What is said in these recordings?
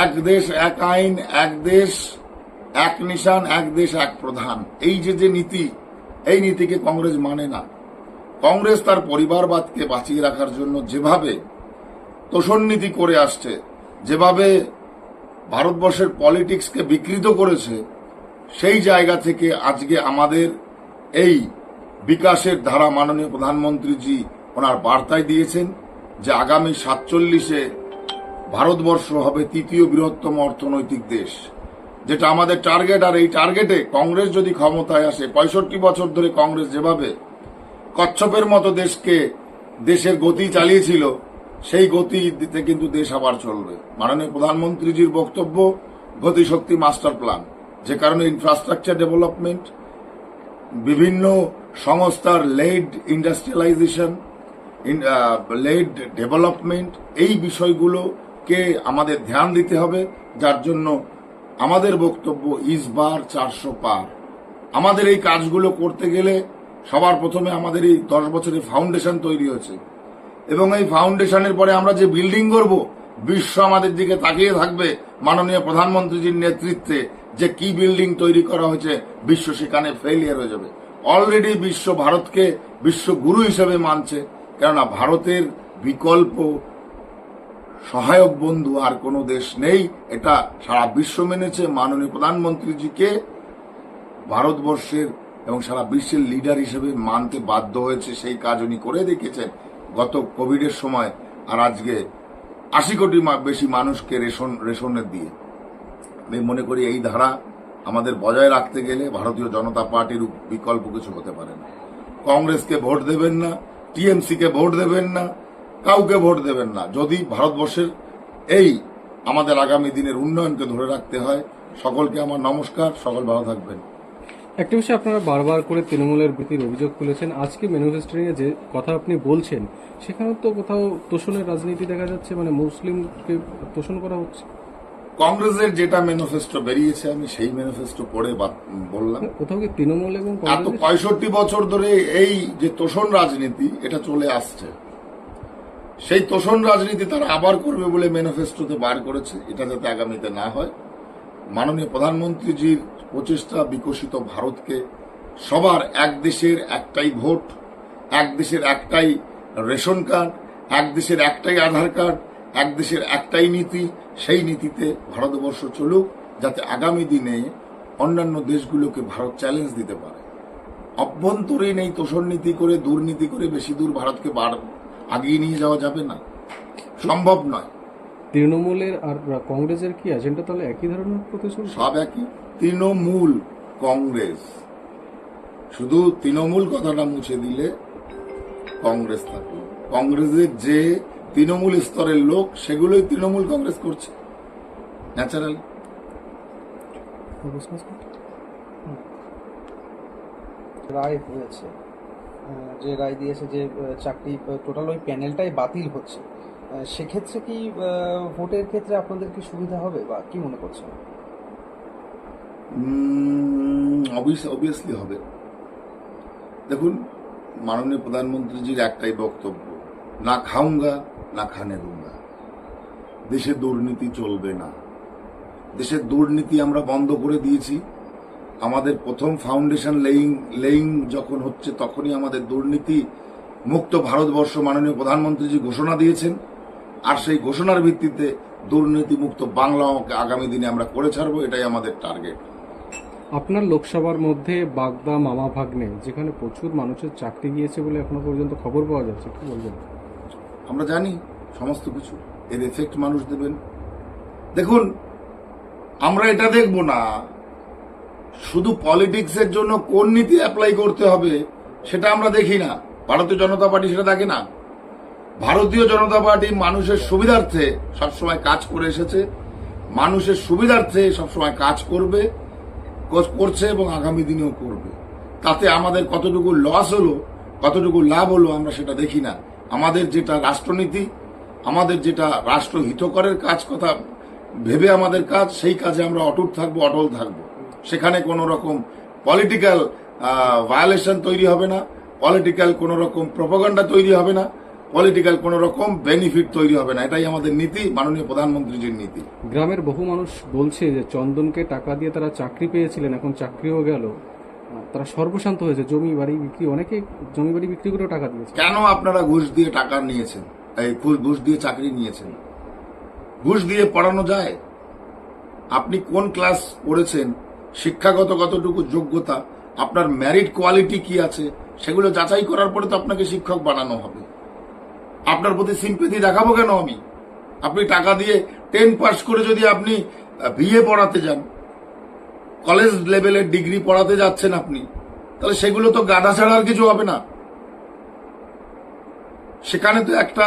এক দেশ, এক আইন, এক দেশ, এক নিশান, এক দেশ, এক প্রধান। এই যে যে নীতি, এই নীতিকে কংগ্রেস মানে না। কংগ্রেস তার পরিবারবাদকে বাঁচিয়ে রাখার জন্য যেভাবে তোষণ নীতি করে আসছে, যেভাবে ভারতবর্ষের পলিটিক্সকে বিকৃত করেছে, সেই জায়গা থেকে আজকে আমাদের এই বিকাশের ধারা মাননীয় প্রধানমন্ত্রীজি ওনার বার্তায় দিয়েছেন যে আগামী সাতচল্লিশে ভারতবর্ষ হবে তৃতীয় বৃহত্তম অর্থনৈতিক দেশ, যেটা আমাদের টার্গেট আর এই টার্গেটে কংগ্রেস যদি ক্ষমতায় আসে, পঁয়ষট্টি বছর ধরে কংগ্রেস যেভাবে কচ্ছপের মতো দেশকে দেশের গতি চালিয়েছিল, সেই গতিতে কিন্তু দেশ আবার চলবে। মাননীয় প্রধানমন্ত্রীজির বক্তব্য, গতিশক্তি মাস্টার প্ল্যান, যে কারণে ইনফ্রাস্ট্রাকচার ডেভেলপমেন্ট বিভিন্ন সংস্থার লেড ইন্ডাস্ট্রিয়ালাইজেশন লেড ডেভেলপমেন্ট এই বিষয়গুলোকে আমাদের ধ্যান দিতে হবে, যার জন্য আমাদের বক্তব্য ইস বার চারশো পার। আমাদের এই কাজগুলো করতে গেলে সবার প্রথমে আমাদের এই দশ বছরের ফাউন্ডেশন তৈরি হয়েছে। এবং এই ফাউন্ডেশনের পরে আমরা যে বিল্ডিং করব, বিশ্ব আমাদের দিকে তাকিয়ে থাকবে মাননীয় প্রধানমন্ত্রীজির নেতৃত্বে যে কি বিল্ডিং তৈরি করা হয়েছে, বিশ্ব সেখানে ফেলিয়ার হয়ে যাবে। অলরেডি বিশ্ব ভারতকে বিশ্ব গুরু হিসেবে মানছে, কেননা ভারতের বিকল্প সহায়ক বন্ধু আর কোনো দেশ নেই, এটা সারা বিশ্ব মেনেছে। মাননীয় প্রধানমন্ত্রীজিকে ভারতবর্ষের এবং সারা বিশ্বের লিডার হিসেবে মানতে বাধ্য হয়েছে। সেই কাজ উনি করে দেখিয়েছেন গত কোভিডের সময় আর আজকে আশি কোটি বেশি মানুষকে রেশন, রেশনের দিয়ে। আমি মনে করি এই ধারা আমাদের বজায় রাখতে গেলে ভারতীয় জনতা পার্টির বিকল্প কিছু হতে পারে না। কংগ্রেসকে ভোট দেবেন না টিএমসি কে ভোট দেবেন না কাউকে ভোট দেবেন না। যদি ভারতবর্ষের এই আমাদের আগামী দিনের উন্নয়নকে ধরে রাখতে হয় সকলকে আমার নমস্কার সকল ভালো থাকবেন। একটা বিষয় আপনারা বারবার করে তৃণমূলের বৃত্তির অভিযোগ তুলেছেন। আজকে ম্যানিফেস্টোরিং এ যে কথা আপনি বলছেন সেখানে তো কোথাও তোষণের রাজনীতি দেখা যাচ্ছে মানে মুসলিমকে তোষণ করা হচ্ছে। কংগ্রেসের যেটা ম্যানিফেস্টো বেরিয়েছে আমি সেই ম্যানিফেস্টো পড়ে বললাম। কোথাও কি তৃণমূল এবং এত পঁয়ষট্টি বছর ধরে এই যে তোষণ রাজনীতি এটা চলে আসছে। সেই তোষণ রাজনীতি তারা আবার করবে বলে ম্যানিফেস্টোতে বার করেছে। এটা যাতে আগামীতে না হয়। মাননীয় প্রধানমন্ত্রীজির প্রচেষ্টা বিকশিত ভারতকে সবার এক দেশের একটাই ভোট, এক দেশের একটাই রেশন কার্ড, এক দেশের একটাই আধার কার্ড, এক দেশের একটাই নীতি, সেই নীতিতে ভারতবর্ষ চলুক যাতে আগামী দিনে অন্যান্য দেশগুলোকে ভারত চ্যালেঞ্জ দিতে পারে। অভ্যন্তরীণ এই তোষণ নীতি করে, দুর্নীতি করে বেশি দূর ভারতকে বার আগিয়ে নিয়ে যাওয়া যাবে না। সম্ভব নয়। তৃণমূলের আর কংগ্রেসের কি এজেন্ডা তাহলে একই ধরনের প্রতিশ্রুতি সব একই। তৃণমূল কংগ্রেস। শুধু তৃণমূল কথাটা মুছে দিলে কংগ্রেস থাকবে। কংগ্রেসের যে তৃণমূল স্তরের লোক সেগুলোই তৃণমূল কংগ্রেস করছে। ন্যাচারাল। রায় হয়েছে। যে রায় দিয়েছে যে চাকরি টোটাল ওই প্যানেলটাই বাতিল হচ্ছে। সেক্ষেত্রে কি ভোটের ক্ষেত্রে আপনাদের কি সুবিধা হবে বা কি মনে করছেন? অবভিয়াসলি হবে। দেখুন, মাননীয় প্রধানমন্ত্রীজির একটাই বক্তব্য, না খাউঙ্গা না খানে দুঙ্গা দেশে দুর্নীতি চলবে না। দেশের দুর্নীতি আমরা বন্ধ করে দিয়েছি আমাদের প্রথম ফাউন্ডেশন লেইং লেইং যখন হচ্ছে তখনই আমাদের দুর্নীতি মুক্ত ভারতবর্ষ মাননীয় প্রধানমন্ত্রীজি ঘোষণা দিয়েছেন। আর সেই ঘোষণার ভিত্তিতে দুর্নীতি মুক্ত বাংলা আগামী দিনে আমরা করে ছাড়বো এটাই আমাদের টার্গেট আপনার লোকসভার মধ্যে বাগদা মামা ভাগ্নে যেখানে প্রচুর মানুষের চাকরি গিয়েছে বলে এখনও পর্যন্ত খবর পাওয়া যাচ্ছে কি বলবেন? আমরা জানি সমস্ত কিছু এর এফেক্ট মানুষ দেবেন। দেখুন আমরা এটা দেখব না শুধু পলিটিক্সের জন্য কোন নীতি অ্যাপ্লাই করতে হবে, সেটা আমরা দেখি না। ভারতীয় জনতা পার্টি সেটা দেখে না। ভারতীয় জনতা পার্টি মানুষের সুবিধার্থে সবসময় কাজ করে এসেছে। মানুষের সুবিধার্থে সবসময় কাজ করবে, কর- করছে এবং আগামী দিনেও করবে। তাতে আমাদের কতটুকু লস হলো, কতটুকু লাভ হলো আমরা সেটা দেখি না। আমাদের যেটা রাষ্ট্রনীতি, আমাদের যেটা রাষ্ট্র হিতকরের কাজ কথা, ভেবে আমাদের কাজ, সেই কাজে আমরা অটুট থাকব, অটল থাকব। সেখানে কোনো রকম পলিটিক্যাল ভায়োলেশন তৈরি হবে না পলিটিক্যাল কোনো রকম প্রপাগান্ডা তৈরি হবে না পলিটিক্যাল কোন রকম বেনিফিট তৈরি হবে না। এটাই আমাদের নীতি মাননীয় প্রধানমন্ত্রীজির নীতি। গ্রামের বহু মানুষ বলছে যে চন্দনকে টাকা দিয়ে তারা চাকরি পেয়েছিলেন এখন চাকরিও গেল। তারা সর্বশান্ত হয়েছে জমি বাড়ি বিক্রি অনেকে জমি বাড়ি বিক্রি করেও টাকা দিয়েছে। কেন আপনারা ঘুষ দিয়ে টাকা নিয়েছেন? এই ঘুষ- ঘুষ দিয়ে চাকরি নিয়েছেন? ঘুষ দিয়ে পড়ানো যায়? আপনি কোন ক্লাস পড়েছেন? শিক্ষাগত কতটুকু যোগ্যতা, আপনার ম্যারিট কোয়ালিটি কি আছে, সেগুলো যাচাই করার পরে তো আপনাকে শিক্ষক বানানো হবে। আপনার প্রতি সিম্পেথি দেখাবো কেন আমি? আপনি টাকা দিয়ে টেন পাস করে যদি আপনি বিএ পড়াতে যান কলেজ লেভেলের ডিগ্রি পড়াতে যাচ্ছেন আপনি, তাহলে সেগুলো তো গাধা ছাড়া আর কিছু হবে না। সেখানে তো একটা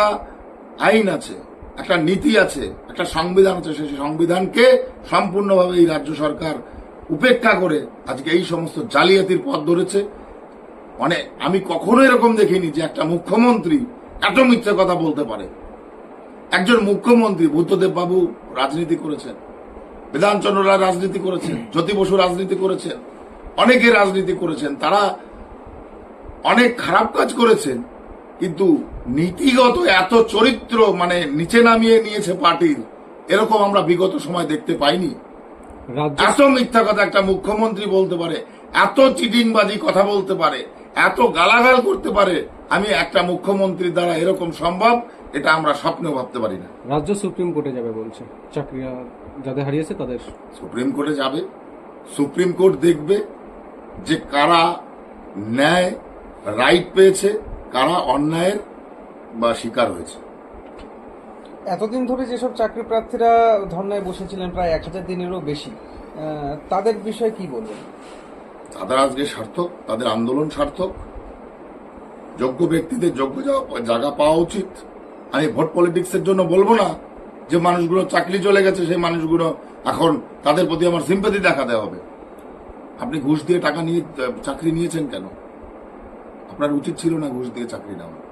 আইন আছে, একটা নীতি আছে, একটা সংবিধান আছে, সেই সংবিধানকে সম্পূর্ণভাবে এই রাজ্য সরকার উপেক্ষা করে আজকে এই সমস্ত জালিয়াতির পথ ধরেছে। মানে আমি কখনো এরকম দেখিনি যে একটা মুখ্যমন্ত্রী এত মিথ্যে কথা বলতে পারে। একজন মুখ্যমন্ত্রী বুদ্ধদেব বাবু রাজনীতি করেছেন বিধানচন্দ্র রায় রাজনীতি করেছেন, জ্যোতি বসু রাজনীতি করেছেন, অনেকে রাজনীতি করেছেন, তারা অনেক খারাপ কাজ করেছেন, কিন্তু নীতিগত এত চরিত্র মানে নিচে নামিয়ে নিয়েছে পার্টির, এরকম আমরা বিগত সময় দেখতে পাইনি। এত মিথ্যা কথা একটা মুখ্যমন্ত্রী বলতে পারে এত চিটিংবাজি কথা বলতে পারে এত গালাগাল করতে পারে আমি একটা মুখ্যমন্ত্রীর দ্বারা এরকম সম্ভব এটা আমরা স্বপ্নেও ভাবতে পারি না। রাজ্য সুপ্রিম কোর্টে যাবে বলছে। চাকরি যাদের হারিয়েছে তাদের। সুপ্রিম কোর্টে যাবে সুপ্রিম কোর্ট দেখবে যে কারা ন্যায় রাইট পেয়েছে কারা অন্যায়ের বা শিকার হয়েছে। এতদিন ধরে যেসব চাকরি প্রার্থীরা ধর্নায় বসেছিলেন, প্রায় এক হাজার দিনেরও বেশি তাদের বিষয়ে কি বলবেন? তাদের আজকে সার্থক, তাদের আন্দোলন সার্থক। যোগ্য ব্যক্তিদের যোগ্য জায়গা পাওয়া উচিত। আমি ভোট পলিটিক্সের জন্য বলব না যে মানুষগুলো চাকরি চলে গেছে, সেই মানুষগুলো এখন তাদের প্রতি আমার সিম্পাতি দেখাতে হবে। আপনি ঘুষ দিয়ে টাকা নিয়ে চাকরি নিয়েছেন কেন? আপনার উচিত ছিল না ঘুষ দিয়ে চাকরি নেওয়া।